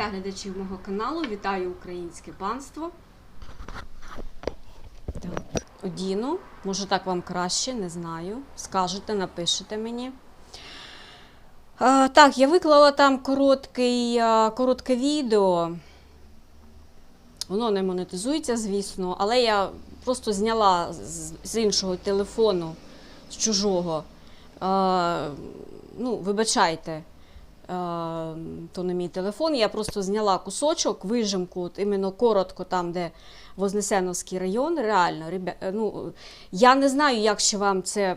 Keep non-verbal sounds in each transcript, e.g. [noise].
та глядачів мого каналу. Вітаю українське панство. Так, одіну. Може так вам краще, не знаю. Скажете, напишете мені. А, так, я виклала там короткий, а, коротке відео. Воно не монетизується, звісно, але я просто зняла з, з іншого телефону, з чужого. А, ну, вибачайте, то не мій телефон. Я просто зняла кусочок, вижимку, от іменно коротко, там, де Вознесеновський район. Реально, е, ну, я не знаю, як ще вам це.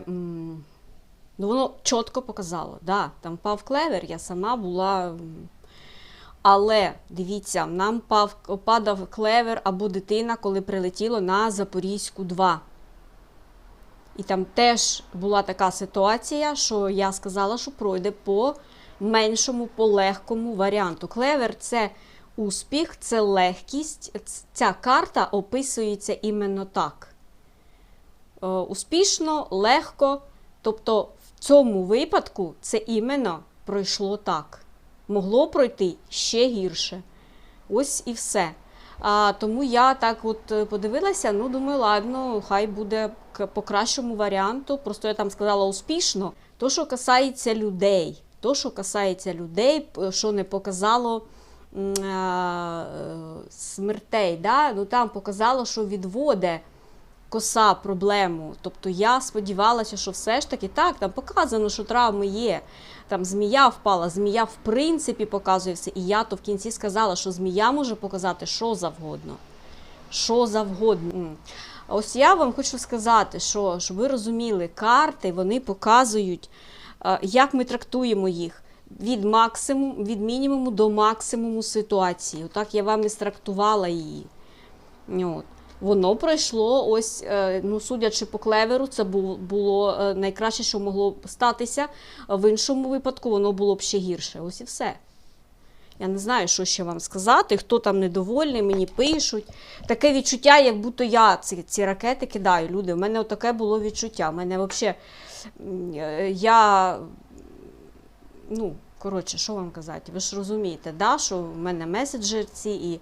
Ну, воно чітко показало. Да, там впав клевер, я сама була. Але дивіться, нам пав, падав клевер або дитина, коли прилетіло на Запорізьку 2. І там теж була така ситуація, що я сказала, що пройде по меншому, по легкому варіанту. Клевер це успіх, це легкість. Ця карта описується іменно так. Е, Успішно, легко. Тобто в цьому випадку це іменно пройшло так. Могло пройти ще гірше. Ось і все. А, тому я так от е, подивилася, ну думаю, ладно, хай буде по кращому варіанту. Просто я там сказала успішно. То, що касається людей, то, що касається людей, що не показало е, смертей, да? ну, там показало, що відводе коса проблему. Тобто я сподівалася, що все ж таки так, там показано, що травми є. Там змія впала, змія в принципі показує все. І я то в кінці сказала, що змія може показати що завгодно. Що завгодно. Ось я вам хочу сказати, що щоб ви розуміли, карти вони показують, як ми трактуємо їх від максимум, від мінімуму до максимуму ситуації. Отак я вам і страктувала її. От. Воно пройшло ось, е, ну судячи по клеверу, це бу- було е, найкраще, що могло статися. В іншому випадку воно було б ще гірше. Ось і все. Я не знаю, що ще вам сказати. Хто там недовольний, мені пишуть. Таке відчуття, як будто я ці, ці ракети кидаю. Люди, у мене таке було відчуття. У мене взагалі я. Ну, коротше, що вам казати? Ви ж розумієте, да, що в мене меседжерці, і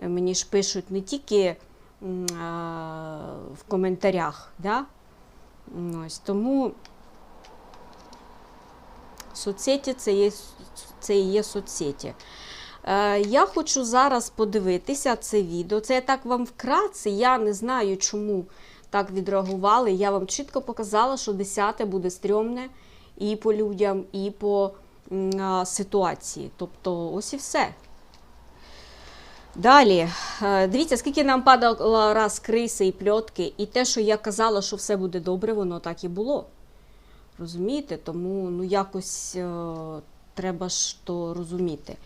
е, мені ж пишуть не тільки а, в коментарях. Да? Ось, тому соцсеті це є, це і є соцсеті. Е, я хочу зараз подивитися це відео. Це я так вам вкратце, я не знаю, чому так відреагували. Я вам чітко показала, що 10 буде стрьомне і по людям, і по ситуації. Тобто, ось і все. Далі, Е, дивіться, скільки нам падало раз криси і пльотки, і те, що я казала, що все буде добре, воно так і було. Розумієте? Тому ну, якось е, треба ж то розуміти.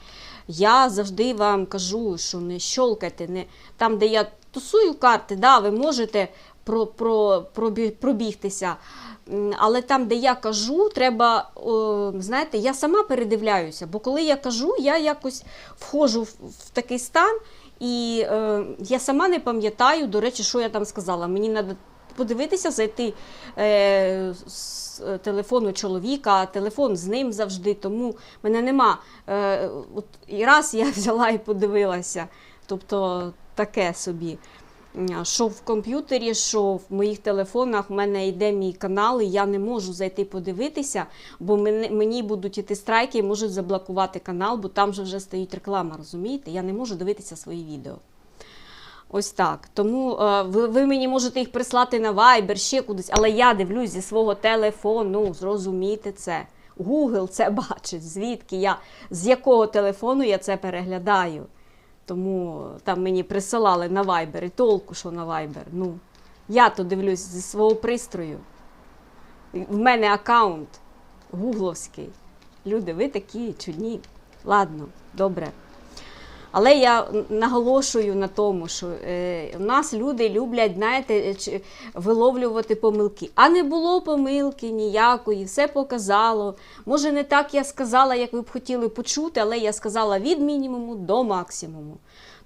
Я завжди вам кажу, що не щолкайте, не... там, де я тусую карти, да, ви можете про, про, пробі- пробігтися. Але там, де я кажу, треба, о, знаєте, я сама передивляюся, бо коли я кажу, я якось входжу в, в такий стан, і е, я сама не пам'ятаю, до речі, що я там сказала. Мені треба подивитися, зайти е, з е, телефону чоловіка, телефон з ним завжди, тому мене нема. Е, от, і раз я [laughs] взяла і подивилася. Тобто таке собі. Що в комп'ютері, що в моїх телефонах в мене йде мій канал, і я не можу зайти подивитися, бо мені будуть іти страйки і можуть заблокувати канал, бо там же вже стоїть реклама, розумієте? Я не можу дивитися свої відео. Ось так. Тому е, ви, ви мені можете їх прислати на Viber, ще кудись, але я дивлюсь зі свого телефону, зрозумійте це. Google це [laughs] бачить, звідки я, з якого телефону я це переглядаю. Тому там мені присилали на Viber, і толку, що на Viber. Ну, я то дивлюсь зі свого пристрою. В мене аккаунт гугловський. Люди, ви такі чудні. Ладно, добре. Але я наголошую на тому, що е, у нас люди люблять, знаєте, чи- виловлювати помилки. А не було помилки ніякої, все показало. Може, не так я сказала, як ви б хотіли почути, але я сказала від мінімуму до максимуму.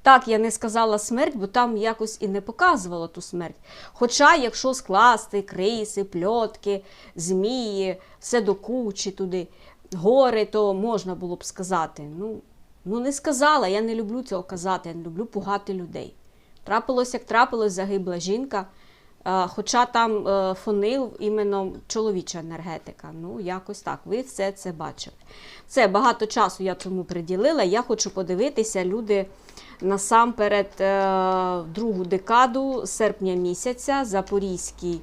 Так, я не сказала смерть, бо там якось і не показувало ту смерть. Хоча, якщо скласти криси, пльотки, змії, все до кучі туди, гори, то можна було б сказати. Ну, Ну, не сказала, я не люблю цього казати, я не люблю пугати людей. Трапилось, як трапилось, загибла жінка. Е, Хоча там е, фонив іменно чоловіча енергетика. Ну, якось так. Ви все це бачили. Це багато часу я тому приділила. Я хочу подивитися, люди насамперед е, другу декаду серпня місяця, Запорізький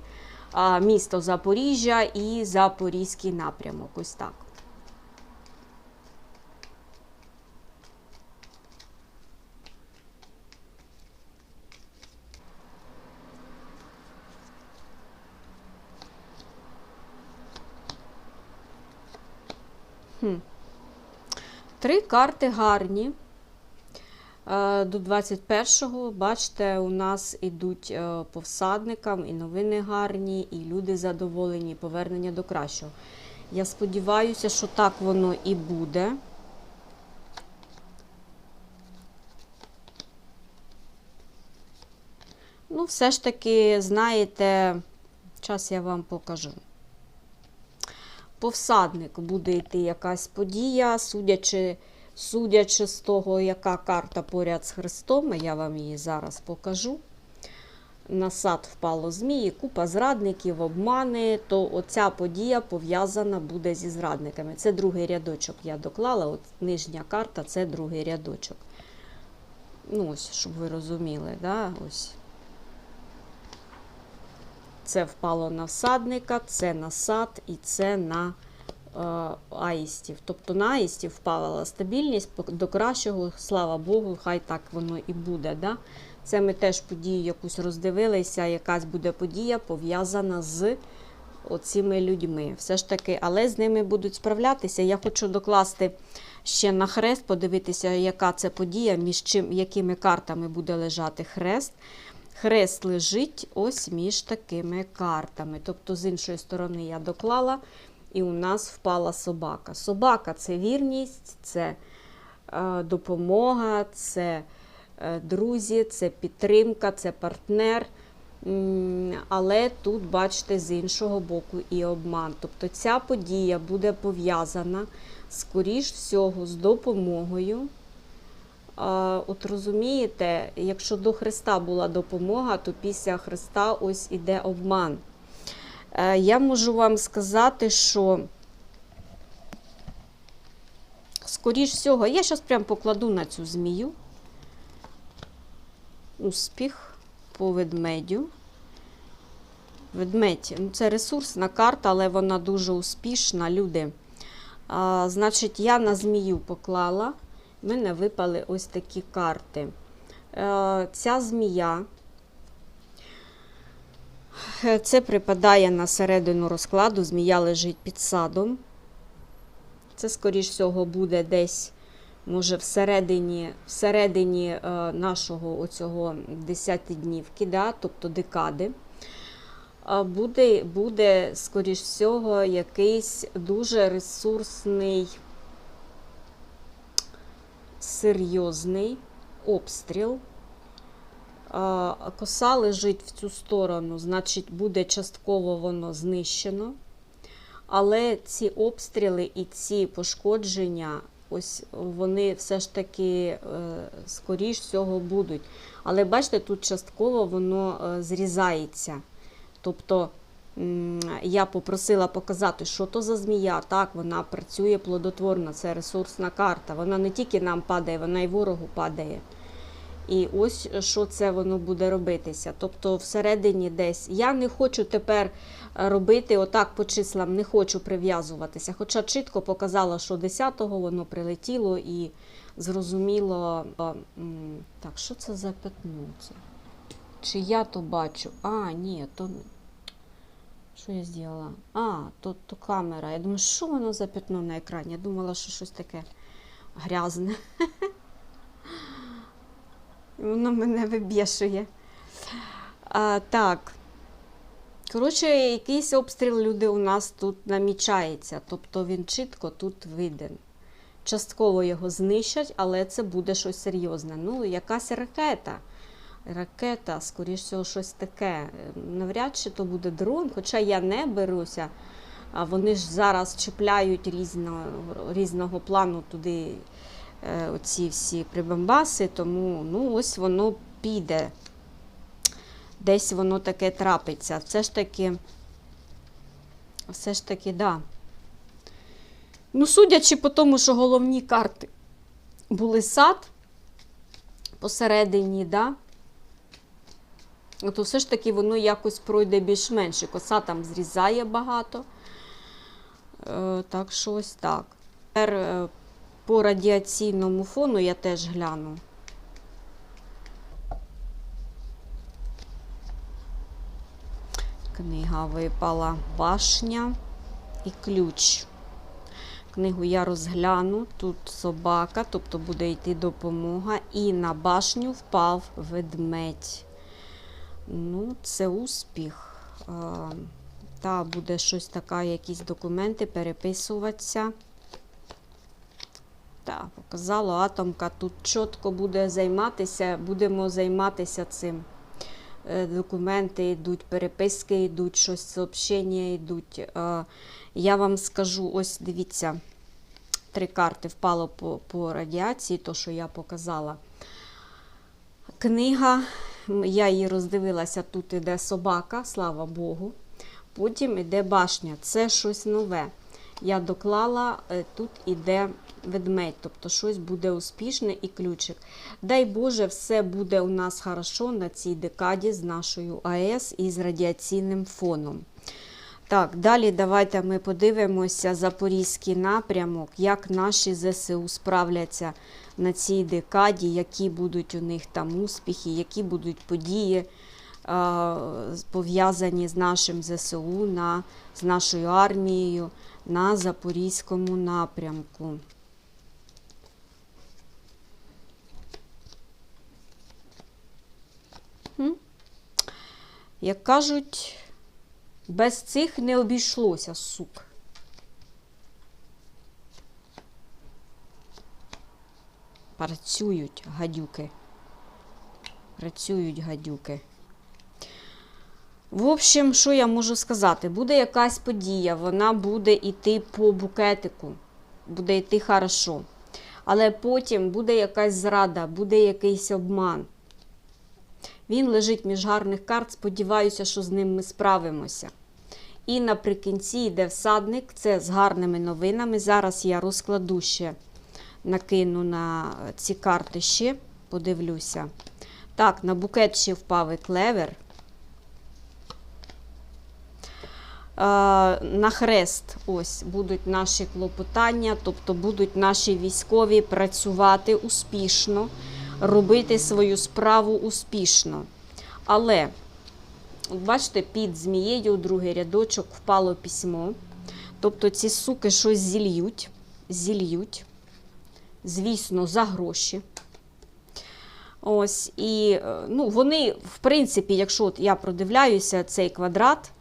місто Запоріжжя і Запорізький напрямок. Ось так. Три карти гарні. Е, До 21-го, бачите, у нас ідуть е, по всадникам, і новини гарні, і люди задоволені, і повернення до кращого. Я сподіваюся, що так воно і буде. Ну, все ж таки, знаєте, час я вам покажу. По всаднику буде йти якась подія, судячи, судячи з того, яка карта поряд з Христом, я вам її зараз покажу. На сад впало змії, купа зрадників, обмани, то оця подія пов'язана буде зі зрадниками. Це другий рядочок я доклала, от нижня карта це другий рядочок. Ну, ось, щоб ви розуміли, да? ось. Це впало на всадника, це на сад і це на е, аїстів. Тобто на аїстів впала стабільність до кращого, слава Богу, хай так воно і буде. Да? Це ми теж подію якусь роздивилися, якась буде подія пов'язана з оцими людьми. Все ж таки, але з ними будуть справлятися. Я хочу докласти ще на хрест, подивитися, яка це подія, між чим, якими картами буде лежати хрест. Хрест лежить ось між такими картами. Тобто, з іншої сторони я доклала, і у нас впала собака. Собака це вірність, це е, допомога, це е, друзі, це підтримка, це партнер. Але тут, бачите, з іншого боку і обман. Тобто ця подія буде пов'язана, скоріш всього, з допомогою. От розумієте, якщо до Христа була допомога, то після Христа ось іде обман. Е, Я можу вам сказати, що, скоріш всього, я зараз прям покладу на цю змію. Успіх по ведмедю. Ведмедь ну, це ресурсна карта, але вона дуже успішна, люди. А, значить, я на змію поклала. В мене випали ось такі карти. Е, Ця змія. е, Це припадає на середину розкладу. Змія лежить під садом. Це, скоріш всього, буде десь, може, всередині, всередині е, нашого оцього 10 днівки, да, тобто декади. Буде, буде, скоріш всього, якийсь дуже ресурсний серйозний обстріл. Коса лежить в цю сторону, значить, буде частково воно знищено. Але ці обстріли і ці пошкодження, ось вони все ж таки, е, скоріш всього, будуть. Але бачите, тут частково воно е, зрізається. Тобто я попросила показати, що то за змія. Так, вона працює плодотворно, це ресурсна карта. Вона не тільки нам падає, вона й ворогу падає. І ось що це воно буде робитися. Тобто, всередині десь я не хочу тепер робити отак по числам, не хочу прив'язуватися. Хоча чітко показала, що 10-го воно прилетіло і зрозуміло. Так, що це за пятно? Чи я то бачу? А, ні, то. Що я зробила? А, то камера. Я думаю, що воно за пятно на екрані? Я думала, що щось таке грязне. [laughs] Воно мене вибішує. А, так. Коротше, якийсь обстріл люди у нас тут намічається. Тобто він чітко тут виден. Частково його знищать, але це буде щось серйозне. Ну, якась ракета. Ракета, скоріш всього, щось таке. Навряд чи то буде дрон, хоча я не беруся. А вони ж зараз чіпляють різно, різного плану туди е, оці всі прибамбаси, тому ну, ось воно піде. Десь воно таке трапиться. Все ж таки, все ж таки, да. Ну, судячи по тому, що головні карти були сад посередині, да, то все ж таки воно якось пройде більш-менше. Коса там зрізає багато. Е, так що ось так. Тепер е, по радіаційному фону я теж гляну. Книга випала башня і ключ. Книгу я розгляну. Тут собака, тобто буде йти допомога. І на башню впав ведмедь. Ну, це успіх. Та буде щось таке, якісь документи переписуватися. Так, показало атомка. Тут чітко буде займатися, будемо займатися цим. Е, Документи йдуть, переписки йдуть, щось сообщення йдуть. Я вам скажу, ось дивіться, три карти впало по, по радіації, то, що я показала. Книга, я її роздивилася, тут іде собака, слава Богу. Потім іде башня. Це щось нове. Я доклала, е, тут іде ведмедь, тобто щось буде успішне і ключик. Дай Боже, все буде у нас хорошо на цій декаді з нашою АЕС і з радіаційним фоном. Так, далі давайте ми подивимося Запорізький напрямок, як наші ЗСУ справляться на цій декаді, які будуть у них там успіхи, які будуть події пов'язані з нашим ЗСУ, на, з нашою армією на Запорізькому напрямку. Як кажуть, без цих не обійшлося, сук. Працюють гадюки. Працюють гадюки. В общем, що я можу сказати? Буде якась подія, вона буде йти по букетику, буде йти хорошо. Але потім буде якась зрада, буде якийсь обман. Він лежить між гарних карт, сподіваюся, що з ним ми справимося. І наприкінці йде всадник, це з гарними новинами. Зараз я розкладу ще, накину на ці карти ще, подивлюся. Так, на букет ще впав і клевер. Е, на хрест ось будуть наші клопотання, тобто будуть наші військові працювати успішно, робити свою справу успішно. Але, от бачите, під змією другий рядочок впало письмо. Тобто ці суки щось зільють, зільють, звісно, за гроші. Ось, і е, ну, вони, в принципі, якщо от я продивляюся цей квадрат,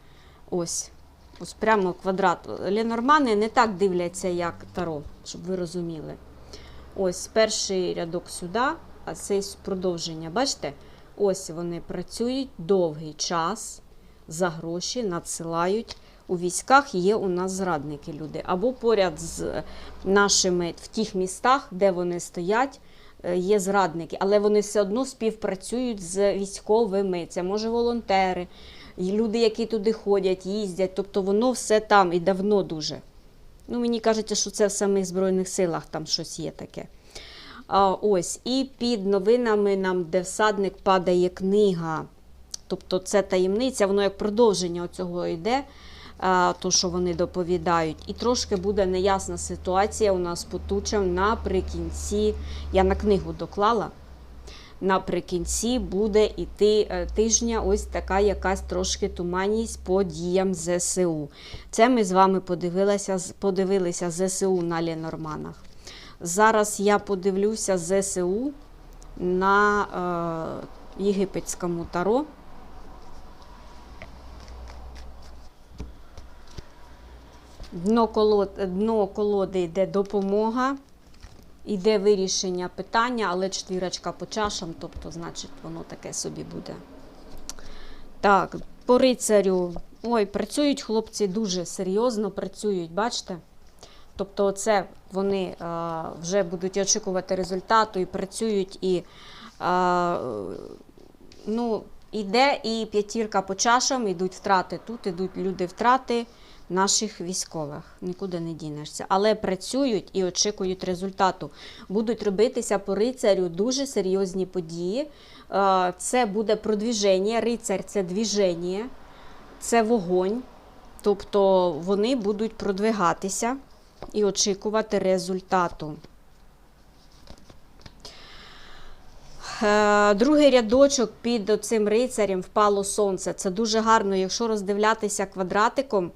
ось, ось прямо квадрат. Ленормани не так дивляться, як Таро, щоб ви розуміли. Ось перший рядок сюди, а цей з продовження. Бачите? Ось вони працюють довгий час за гроші, надсилають. У військах є у нас зрадники люди. Або поряд з нашими в тих містах, де вони стоять, е, є зрадники, але вони все одно співпрацюють з військовими. Це може волонтери, люди, які туди ходять, їздять. Тобто воно все там і давно дуже. Ну, мені кажеться, що це в самих Збройних силах там щось є таке. А, ось, і під новинами нам, де всадник падає книга. Тобто це таємниця, воно як продовження цього йде, то, що вони доповідають. І трошки буде неясна ситуація у нас по тучам наприкінці. Я на книгу доклала. Наприкінці буде йти е, тижня ось така якась трошки туманність по діям ЗСУ. Це ми з вами подивилися, подивилися ЗСУ на Ленорманах. Зараз я подивлюся ЗСУ на е, єгипетському таро. Дно, колод, дно колоди йде допомога, йде вирішення питання, але четвірочка по чашам, тобто, значить, воно таке собі буде. Так, по рицарю. Ой, працюють хлопці дуже серйозно працюють, бачите? Тобто, це вони е, вже будуть очікувати результату і працюють, і е, ну, іде і п'ятірка по чашам, йдуть втрати. Тут ідуть люди втрати наших військових. Нікуди не дінешся. Але працюють і очікують результату. Будуть робитися по рицарю дуже серйозні події. Е, Це буде продвіження. Рицар це двіження, це вогонь. Тобто вони будуть продвигатися і очікувати результату. Е, Другий рядочок під цим рицарем впало сонце. Це дуже гарно, якщо роздивлятися квадратиком.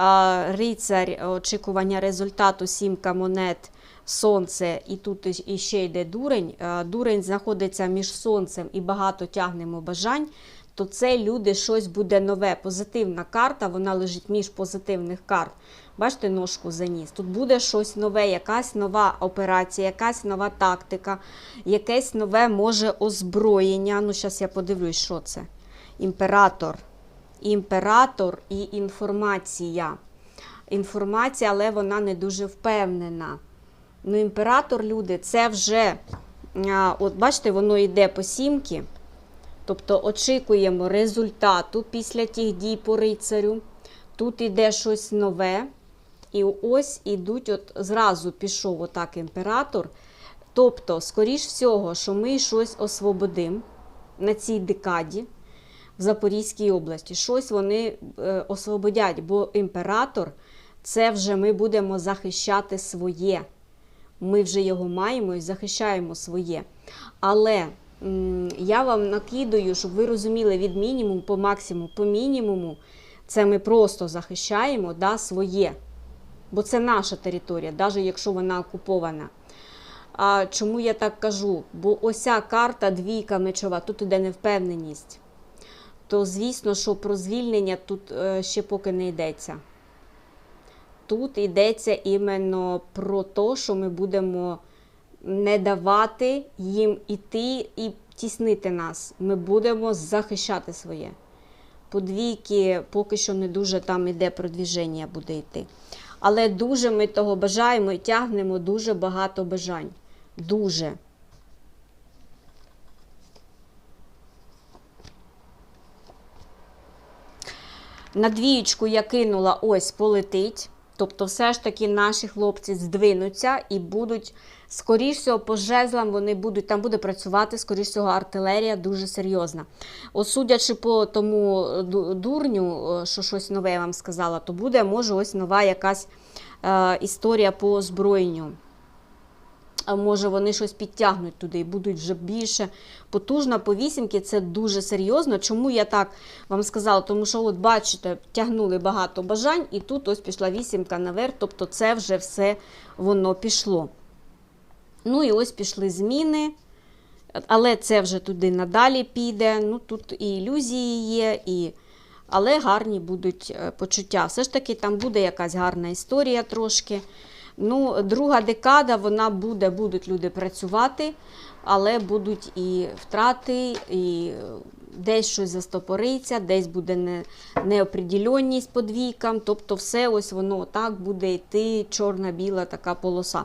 Е, Рицар, очікування результату, сімка монет, сонце, і тут і- і йде дурень. Дурень знаходиться між сонцем і багато тягнемо бажань. То це люди щось буде нове. Позитивна карта, вона лежить між позитивних карт. Бачите, ножку заніс. Тут буде щось нове, якась нова операція, якась нова тактика, якесь нове може озброєння. Ну, зараз я подивлюсь, що це. Імператор. Імператор і інформація. Інформація, але вона не дуже впевнена. Ну, імператор, люди, це вже, от бачите, воно йде по сімки. Тобто очікуємо результату після тих дій по рицарю. Тут іде щось нове. І ось ідуть, от зразу пішов отак імператор. Тобто, скоріш всього, що ми щось освободимо на цій декаді в Запорізькій області. Щось вони е, освободять, бо імператор це вже ми будемо захищати своє. Ми вже його маємо і захищаємо своє. Але я вам накидаю, щоб ви розуміли від мінімуму по максимуму, по мінімуму, це ми просто захищаємо да, своє. Бо це наша територія, навіть якщо вона окупована. А чому я так кажу? Бо ося карта двійка мечова, тут іде невпевненість. То звісно, що про звільнення тут е, ще поки не йдеться. Тут йдеться іменно про те, що ми будемо не давати їм іти і тіснити нас. Ми будемо захищати своє. По двійки поки що не дуже там іде продвіження буде йти. Але дуже ми того бажаємо і тягнемо дуже багато бажань. Дуже. На двієчку я кинула ось полетить. Тобто, все ж таки наші хлопці здвинуться і будуть, скоріш всього, по жезлам вони будуть, там буде працювати, скоріш всього, артилерія дуже серйозна. От судячи по тому дурню, е, що щось нове я вам сказала, то буде, може, ось нова якась е, історія по озброєнню. Може вони щось підтягнуть туди і будуть вже більше потужно. По вісімки це дуже серйозно. Чому я так вам сказала? Тому що, от бачите, тягнули багато бажань, і тут ось пішла вісімка наверх, тобто це вже все воно пішло. Ну і ось пішли зміни. Але це вже туди надалі піде. Ну тут і ілюзії є, і... але гарні будуть е, почуття. Все ж таки, там буде якась гарна історія трошки. Ну, друга декада, вона буде, будуть люди працювати, але будуть і втрати, і десь щось застопориться, десь буде не, неопределенність по двійкам. Тобто все ось воно так буде йти, чорна-біла така полоса.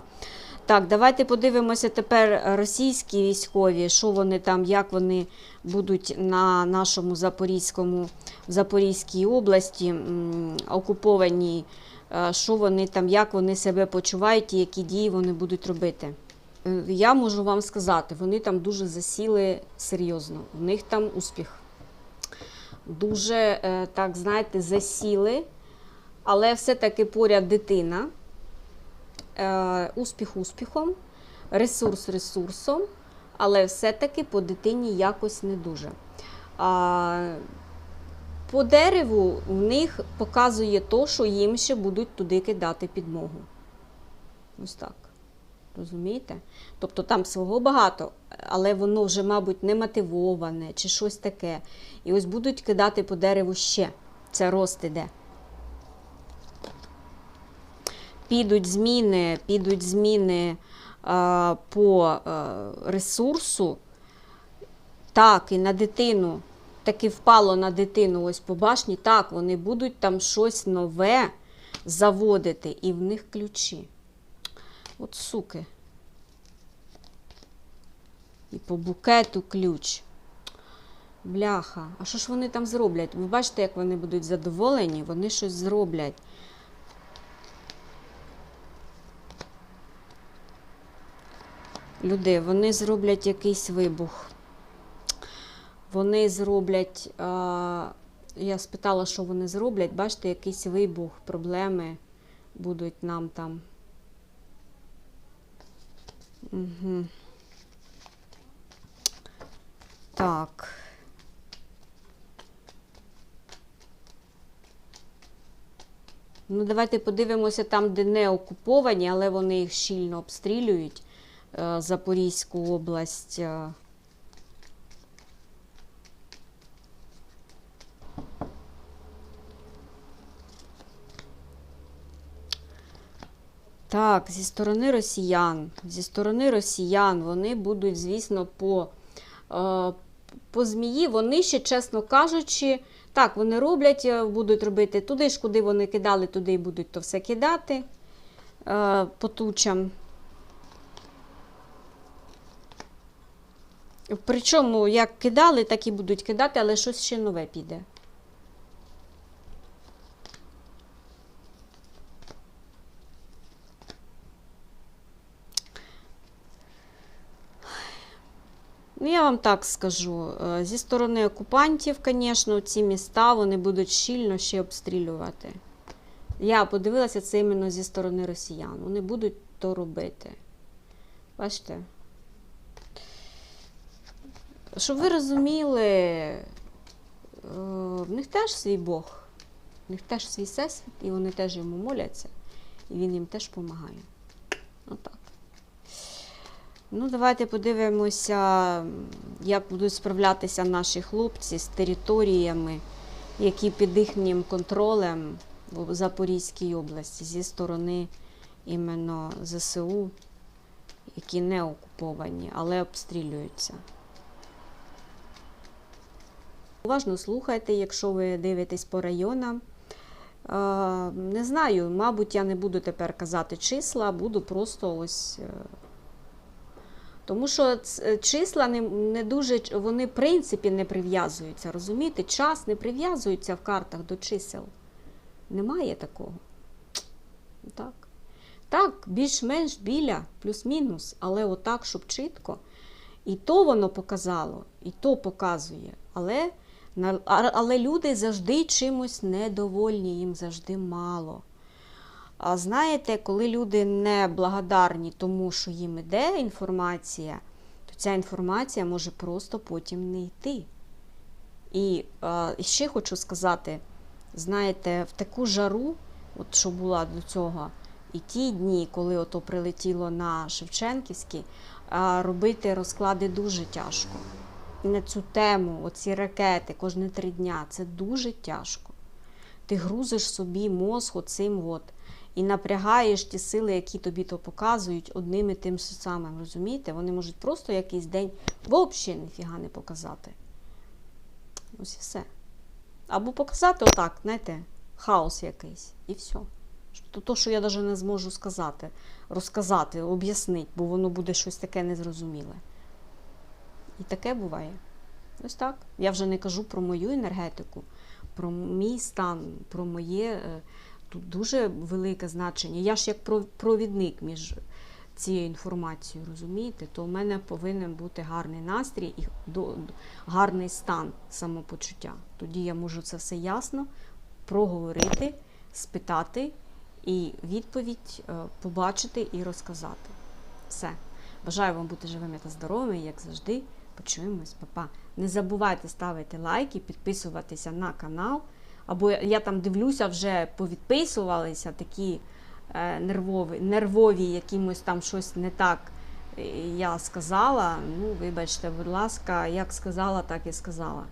Так, давайте подивимося тепер російські військові, що вони там, як вони будуть на нашому Запорізькому, в Запорізькій області окупованій, що вони там, як вони себе почувають і які дії вони будуть робити. Е, Я можу вам сказати, вони там дуже засіли серйозно. У них там успіх. Дуже, е, так знаєте, засіли, але все-таки поряд дитина. Е, Успіх успіхом, ресурс ресурсом, але все-таки по дитині якось не дуже. По дереву в них показує то, що їм ще будуть туди кидати підмогу. Ось так. Розумієте? Тобто там свого багато, але воно вже, мабуть, не мотивоване чи щось таке. І ось будуть кидати по дереву ще. Це рост іде. Підуть зміни, підуть зміни а, по а, ресурсу. Так, і на дитину, таки впало на дитину ось по башні. Так, вони будуть там щось нове заводити, і в них ключі. От суки. І по букету ключ. Бляха. А що ж вони там зроблять? Ви бачите, як вони будуть задоволені? Вони щось зроблять. Люди, вони зроблять якийсь вибух. Вони зроблять. Я спитала, що вони зроблять. Бачите, якийсь вибух, проблеми будуть нам там. Угу. Так. Ну, давайте подивимося там, де не окуповані, але вони їх щільно обстрілюють. Е, Запорізьку область. Так, зі сторони росіян. Зі сторони росіян вони будуть, звісно, по, е, по змії. Вони ще, чесно кажучи, так, вони роблять, е, будуть робити туди ж, куди вони кидали, туди й будуть то все кидати е, по тучам. Причому, як кидали, так і будуть кидати, але щось ще нове піде. Ну, я вам так скажу. е, Зі сторони окупантів, звісно, ці міста вони будуть щільно ще обстрілювати. Я подивилася це іменно зі сторони росіян. Вони будуть то робити. Бачите? Щоб ви розуміли, е, в них теж свій Бог, в них теж свій всесвіт, і вони теж йому моляться, і він їм теж допомагає. Отак. Ну, давайте подивимося, як будуть справлятися наші хлопці з територіями, які під їхнім контролем в Запорізькій області зі сторони іменно ЗСУ, які не окуповані, але обстрілюються. Уважно слухайте, якщо ви дивитесь по районам. Е, Не знаю, мабуть, я не буду тепер казати числа, буду просто ось. Е, Тому що числа не, не дуже, вони в принципі не прив'язуються, розумієте? Час не прив'язується в картах до чисел. Немає такого. Так. Так, більш-менш біля, плюс-мінус, але отак, щоб чітко. І то воно показало, і то показує. Але, але люди завжди чимось недовольні, їм завжди мало. А знаєте, коли люди не благодарні тому, що їм іде інформація, то ця інформація може просто потім не йти. І е, ще хочу сказати: знаєте, в таку жару, от що була до цього, і ті дні, коли ото прилетіло на Шевченківський, а робити розклади дуже тяжко. І на цю тему, оці ракети кожні три дня, це дуже тяжко. Ти грузиш собі мозг оцим от, і напрягаєш ті сили, які тобі то показують одним і тим самим. Розумієте? Вони можуть просто якийсь день взагалі ніфіга не показати. Ось і все. Або показати отак, знаєте, хаос якийсь, і все. То, то, що я навіть не зможу сказати, розказати, об'яснити, бо воно буде щось таке незрозуміле. І таке буває. Ось так. Я вже не кажу про мою енергетику, про мій стан, про моє е, тут дуже велике значення. Я ж як про- провідник між цією інформацією, розумієте, то у мене повинен бути гарний настрій і гарний стан самопочуття. Тоді я можу це все ясно проговорити, спитати і відповідь е, побачити і розказати. Все. Бажаю вам бути живими та здоровими, як завжди. Почуємось, папа. Не забувайте ставити лайки, підписуватися на канал. Або я там дивлюся, вже повідписувалися такі е, нервові, нервові, якимось там щось не так е, я сказала. Ну, вибачте, будь ласка, як сказала, так і сказала.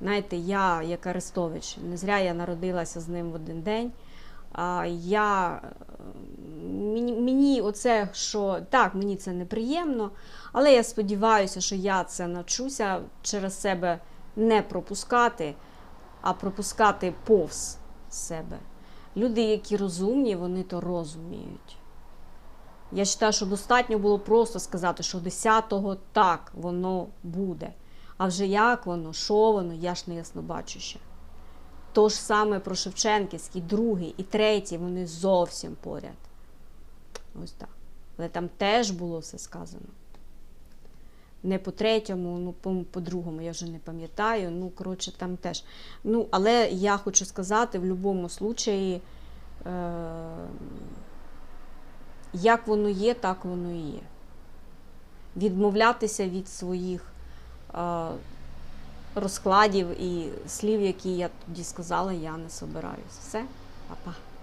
Знаєте, я, як Арестович, не зря я народилася з ним в один день. А, я, мені, мені оце, що так, мені це неприємно, але я сподіваюся, що я це навчуся через себе не пропускати, а пропускати повз себе. Люди, які розумні, вони то розуміють. Я вважаю, що достатньо було просто сказати, що 10-го так воно буде. А вже як воно, що воно, я ж не ясно бачу ще. То ж саме про Шевченківський, другий і третій, вони зовсім поряд. Ось так. Але там теж було все сказано. Не по третьому, ну по, по другому, я вже не пам'ятаю. Ну, коротше, там теж. Ну, але я хочу сказати, в будь-якому случаї, е, як воно є, так воно і є. Відмовлятися від своїх е, розкладів і слів, які я тоді сказала, я не собираюсь. Все, па-па.